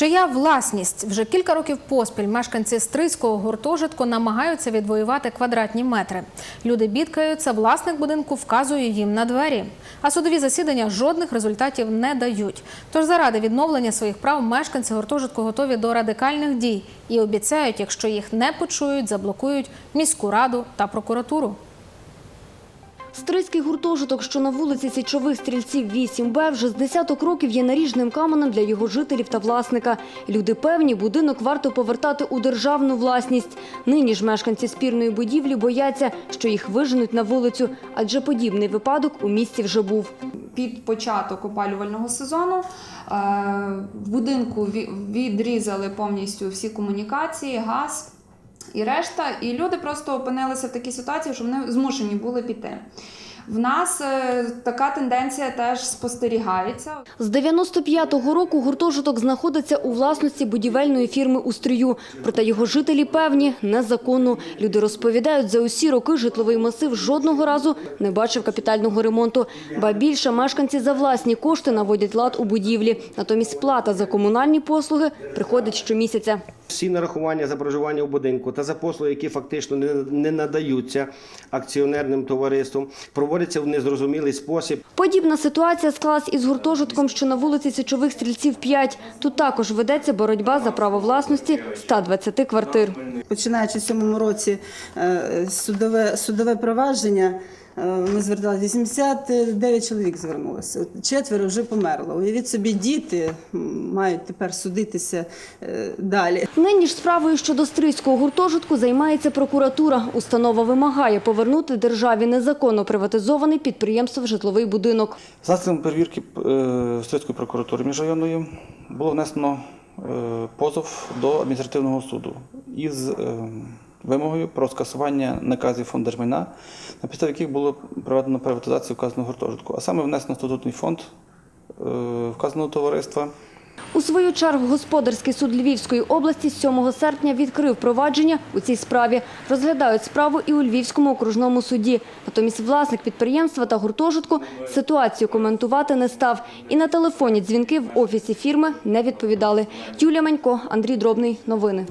Чия власність вже кілька років поспіль мешканці стрийського гуртожитку намагаються відвоювати квадратні метри. Люди бідкаються, власник будинку вказує їм на двері. А судові засідання жодних результатів не дають. Тож заради відновлення своїх прав мешканці гуртожитку готові до радикальних дій і обіцяють, якщо їх не почують, заблокують міську раду та прокуратуру. Стрийський гуртожиток, що на вулиці Січових стрільців 8Б, вже з десяток років є наріжним каменем для його жителів та власника. Люди певні, будинок варто повертати у державну власність. Нині ж мешканці спірної будівлі бояться, що їх виженуть на вулицю, адже подібний випадок у місті вже був. під початок опалювального сезону е, в будинку ві- відрізали повністю всі комунікації, газ і решта. І люди просто опинилися в такій ситуації, що вони змушені були піти. В нас е, така тенденція теж спостерігається. З 95-го року гуртожиток знаходиться у власності будівельної фірми у Стрию. Проте його жителі певні – незаконно. Люди розповідають, за усі роки житловий масив жодного разу не бачив капітального ремонту. Ба більше мешканці за власні кошти наводять лад у будівлі. Натомість плата за комунальні послуги приходить щомісяця. Всі нарахування за проживання у будинку та за послуги, які фактично не, надаються акціонерним товариствам, проводяться в незрозумілий спосіб. Подібна ситуація склалась із гуртожитком, що на вулиці Січових стрільців 5. Тут також ведеться боротьба за право власності 120 квартир. Починаючи в цьому році е, судове, судове провадження, ми зверталися, 89 чоловік звернулося. Четверо вже померло. Уявіть собі, діти мають тепер судитися е, далі. Нині ж справою щодо стрийського гуртожитку займається прокуратура. Установа вимагає повернути державі незаконно приватизований підприємство в житловий будинок. За цим перевірки е, Стрийської прокуратури міжрайонної було внесено е, позов до адміністративного суду із е, вимогою про скасування наказів фонду держмайна, на підставі яких було проведено приватизацію вказаного гуртожитку, а саме внесено статутний фонд е, вказаного товариства. У свою чергу господарський суд Львівської області 7 серпня відкрив провадження у цій справі. Розглядають справу і у Львівському окружному суді. Натомість власник підприємства та гуртожитку ситуацію коментувати не став. І на телефоні дзвінки в офісі фірми не відповідали. Юлія Манько, Андрій Дробний. Новини.